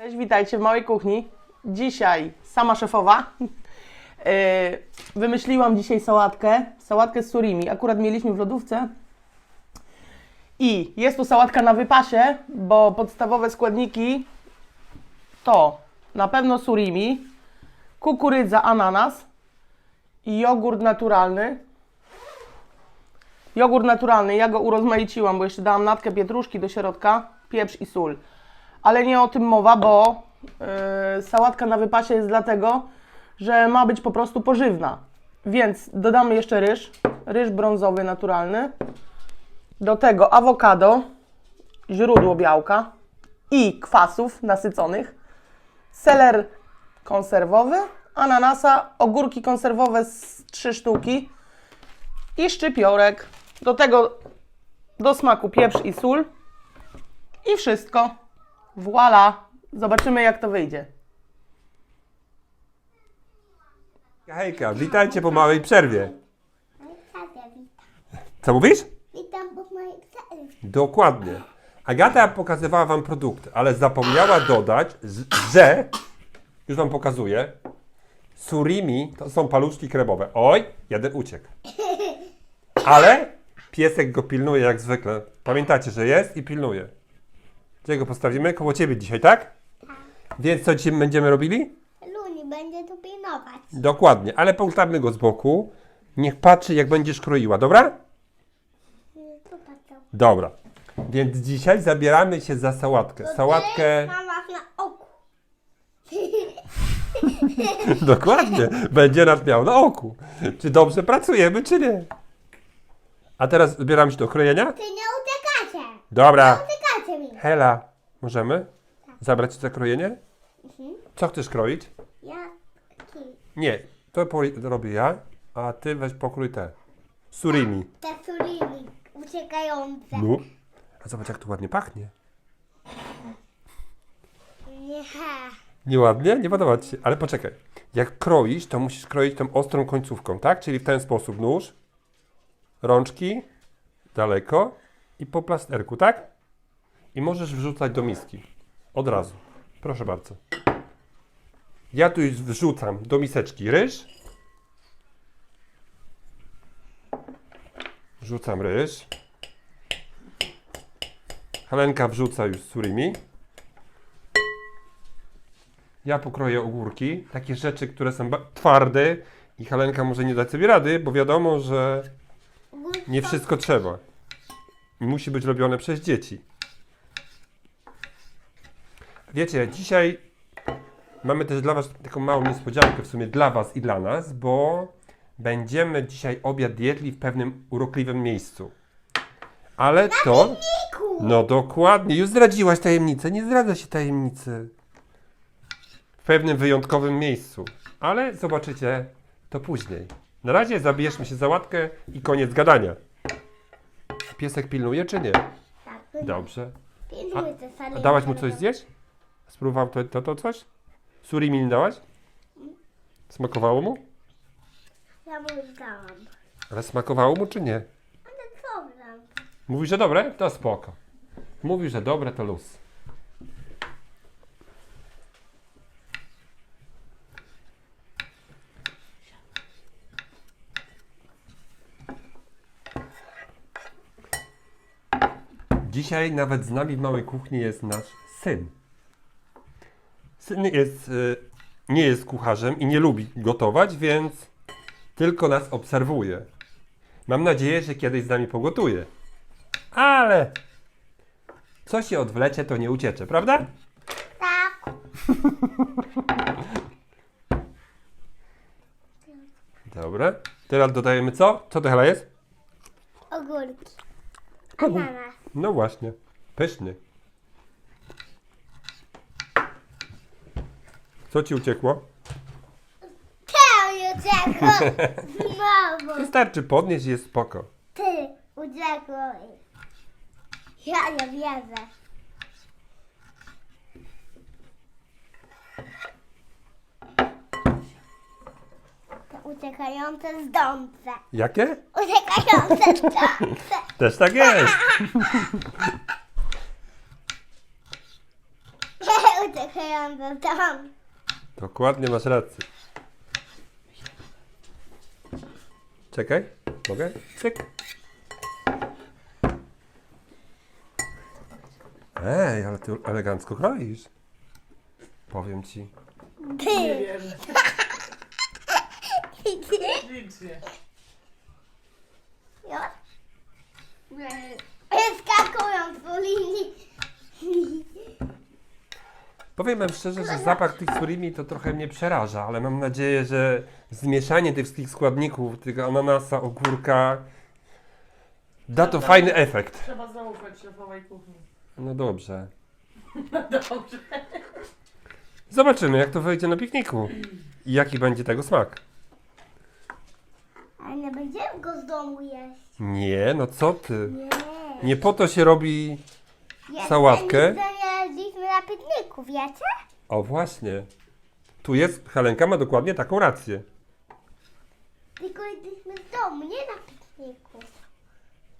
Cześć, witajcie w małej kuchni. Dzisiaj sama szefowa. Yy, Wymyśliłam dzisiaj sałatkę, sałatkę z surimi. Akurat mieliśmy w lodówce. I jest tu sałatka na wypasie, bo podstawowe składniki to na pewno surimi, kukurydza, ananas i jogurt naturalny. Jogurt naturalny, ja go urozmaiciłam, bo jeszcze dałam natkę pietruszki do środka, pieprz i sól. Ale nie o tym mowa, bo yy, sałatka na wypasie jest dlatego, że ma być po prostu pożywna. Więc dodamy jeszcze ryż, ryż brązowy naturalny. Do tego awokado, źródło białka i kwasów nasyconych, seler konserwowy, ananasa, ogórki konserwowe z 3 sztuki i szczypiorek. Do tego do smaku pieprz i sól i wszystko. Voila! Zobaczymy jak to wyjdzie. Hejka, witajcie po małej przerwie. Witam. Co mówisz? Witam po mojej przerwie. Dokładnie. Agata pokazywała wam produkt, ale zapomniała dodać, z- że, już wam pokazuję, surimi to są paluszki krebowe. Oj, jeden uciekł. Ale piesek go pilnuje jak zwykle. Pamiętacie, że jest i pilnuje. Gdzie go postawimy? Koło ciebie dzisiaj, tak? Więc co dzisiaj będziemy robili? Luni będzie tu pilnować. Dokładnie, ale postawmy go z boku. Niech patrzy, jak będziesz kroiła, dobra? Popatrzę. Dobra. Więc dzisiaj zabieramy się za sałatkę. Sałatkę. Mam was na oku. Dokładnie. Będzie nas miał na oku. Czy dobrze pracujemy, czy nie? A teraz zabieramy się do krojenia? Ty nie uciekacie. Dobra. Uciekacie. Hela, możemy zabrać się za krojenie? Mhm. Co chcesz kroić? Ja. Nie, to po- robię ja, a ty weź pokrój te. Surimi. Te surimi uciekające. No. A zobacz, jak tu ładnie pachnie. Nie. Nieładnie? Nie podoba ci się. Ale poczekaj. Jak kroisz, to musisz kroić tą ostrą końcówką, tak? Czyli w ten sposób nóż, rączki, daleko i po plasterku, tak? I możesz wrzucać do miski. Od razu. Proszę bardzo. Ja tu już wrzucam do miseczki ryż. Wrzucam ryż. Helenka wrzuca już surimi. Ja pokroję ogórki, takie rzeczy, które są twarde i Helenka może nie dać sobie rady, bo wiadomo, że nie wszystko trzeba. Musi być robione przez dzieci. Wiecie, dzisiaj mamy też dla Was taką małą niespodziankę, w sumie dla Was i dla nas, bo będziemy dzisiaj obiad jedli w pewnym urokliwym miejscu. Ale to... No dokładnie, już zdradziłaś tajemnicę, nie zdradza się tajemnicy. W pewnym wyjątkowym miejscu. Ale zobaczycie to później. Na razie zabierzmy się za łatkę i koniec gadania. Piesek pilnuje czy nie? Tak. Dobrze. Pilnuj te A saliny. dałaś mu coś zjeść? Spróbował to, to, to coś? Surimi nie dałaś? Smakowało mu? Ja mu dałam. Ale smakowało mu czy nie? Ale co wam? Mówi, że dobre? To spoko. Mówi, że dobre to luz. Dzisiaj nawet z nami w małej kuchni jest nasz syn. Syn jest, y, nie jest kucharzem i nie lubi gotować, więc tylko nas obserwuje. Mam nadzieję, że kiedyś z nami pogotuje. Ale co się odwlecie, to nie uciecze, prawda? Tak. Dobra. Teraz dodajemy co? Co to chyba jest? Ogórki. Ananas. No właśnie. Pyszny. Co ci uciekło? Ty uciekło. Znowu. Wystarczy podnieść i jest spoko. Ty uciekło. Ja nie wierzę. To uciekające zdące. Jakie? Uciekające zdące. Też tak jest. Uciekające stąd. Dokładnie masz rację. Czekaj, mogę? Cyk. Ej, ale ty elegancko kroisz. Powiem ci. Nie wierzę. Licznie. Skakując po linii. Powiem wam szczerze, że zapach tych surimi to trochę mnie przeraża, ale mam nadzieję, że zmieszanie tych wszystkich składników, tego ananasa, ogórka, da to fajny efekt. Trzeba zaufać szefowej kuchni. No dobrze. Dobrze. Zobaczymy, jak to wyjdzie na pikniku. I jaki będzie tego smak. Ale nie będziemy go z domu jeść. Nie, no co ty? Nie. Nie po to się robi. Sałatkę? Na pikniku, wiecie? O właśnie. Tu jest, Helenka ma dokładnie taką rację. Tylko jedliśmy z domu, nie na pikniku.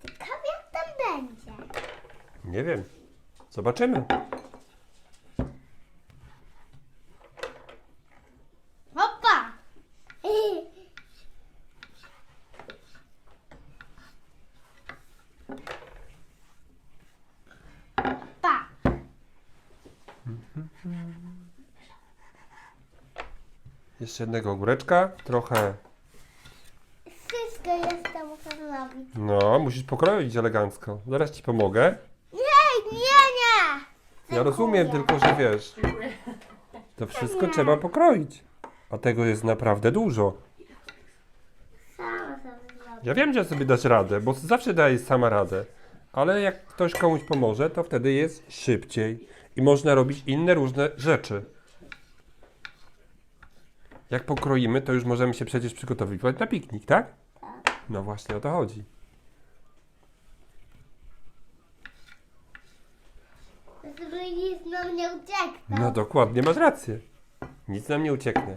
Ciekawe jak tam będzie. Nie wiem. Zobaczymy. Hoppa! Pa! Jeszcze jednego ogóreczka, trochę. Wszystko jestem muszę zrobić. No, musisz pokroić elegancko. Zaraz ci pomogę. Nie, nie, nie! Ja rozumiem, tylko że wiesz, Dziękuję. to wszystko trzeba pokroić. A tego jest naprawdę dużo. Sama sobie zrobię. Ja wiem, że sobie dasz radę, bo zawsze dajesz sama radę. Ale jak ktoś komuś pomoże, to wtedy jest szybciej i można robić inne różne rzeczy. Jak pokroimy, to już możemy się przecież przygotowywać na piknik, tak? No właśnie o to chodzi. Żeby nic nam nie uciekło. No dokładnie, masz rację. Nic nam nie ucieknie.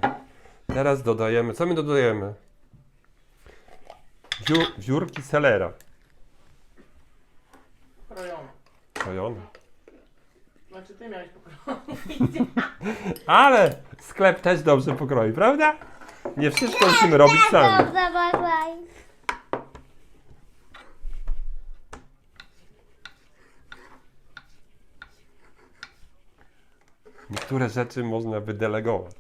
Teraz dodajemy, co my dodajemy? Wiór, wiórki selera. Krojony. Krojone. Znaczy ty miałeś pokroić. Ale sklep też dobrze pokroi, prawda? Nie wszystko musimy robić sami. Bye Niektóre rzeczy można wydelegować.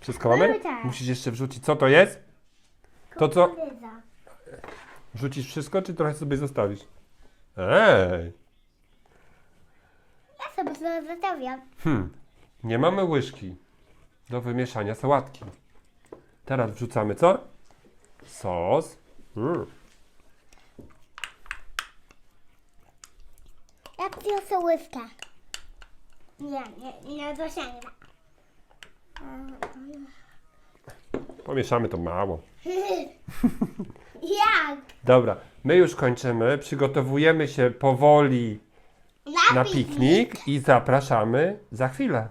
Wszystko mamy? Tak. Musisz jeszcze wrzucić, co to jest? To co? Kukurydza. Wrzucisz wszystko, czy trochę sobie zostawisz? Ej! Ja sobie to zostawiam. Hmm, nie mamy łyżki do wymieszania sałatki. Teraz wrzucamy co? Sos. Mm. Ja przyniosę łyżkę. Nie, nie, nie dosięgnę. Pomieszamy to mało. Dobra, my już kończymy. Przygotowujemy się powoli na piknik i zapraszamy za chwilę.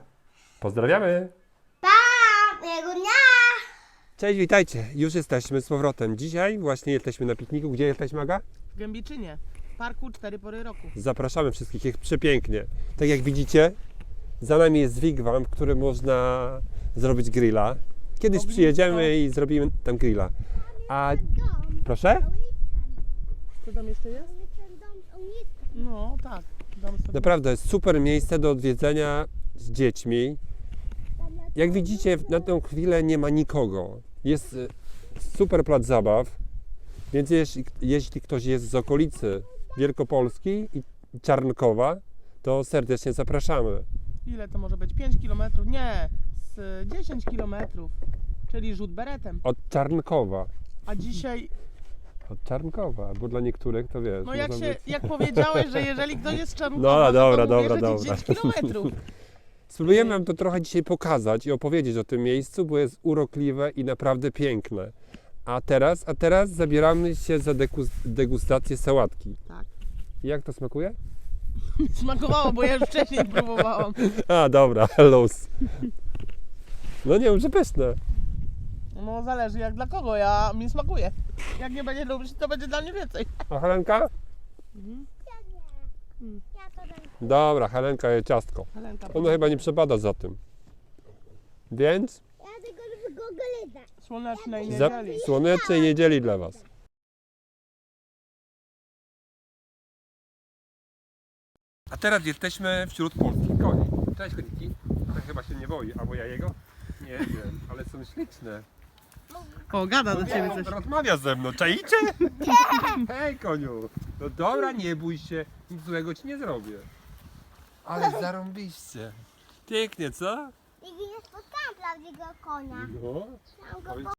Pozdrawiamy. Pa! Miłego dnia! Cześć, witajcie. Już jesteśmy z powrotem. Dzisiaj właśnie jesteśmy na pikniku. Gdzie jesteśmy, Aga? W Gębiczynie. Parku cztery pory roku. Zapraszamy wszystkich, jest przepięknie. Tak jak widzicie, za nami jest wigwam, w którym można zrobić grilla. Kiedyś Ognisko. przyjedziemy i zrobimy tam grilla. A proszę? Co tam jeszcze jest? No tak. Dam sobie. Naprawdę super miejsce do odwiedzenia z dziećmi. Jak widzicie, na tę chwilę nie ma nikogo. Jest e, super plac zabaw, więc jeśli, jeśli ktoś jest z okolicy Wielkopolski i Czarnkowa, to serdecznie zapraszamy. Ile to może być? 5 km? Nie, z 10 km. Czyli rzut beretem. Od Czarnkowa. A dzisiaj, Od Czarnkowa, bo dla niektórych to wiesz. no jak się, być- jak powiedziałeś, że jeżeli ktoś jest z Czarnkowa, No, to dobra, mówię, dobra, że dobra. 10 km. Spróbujemy Wam to trochę dzisiaj pokazać i opowiedzieć o tym miejscu, bo jest urokliwe i naprawdę piękne. A teraz, a teraz zabieramy się za degus- degustację sałatki. Tak. Jak to smakuje? Smakowało, bo ja już wcześniej próbowałam. A, dobra, luz. No nie wiem, że pyszne. No zależy jak dla kogo, ja mi smakuje. Jak nie będzie lubić, to będzie dla mnie więcej. A Helenka? Ja to dam. Dobra, Helenka je ciastko. Helenka, Ona chyba nie przepada za tym. Więc Ja tego. Słonecznej za niedzieli. słonecznej niedzieli dla Was. A teraz jesteśmy wśród polskich koni. Cześć koniki. Ten chyba się nie boi, albo ja jego? Nie wiem, ale są śliczne. O, gada do ciebie On coś. rozmawia ze mną, czaicie? Hej koniu. No dobra, nie bój się, nic złego ci nie zrobię. Ale zarąbiście. Pięknie, co? Nigdy nie spotkałam prawdziwego konia. No. Chciałam go.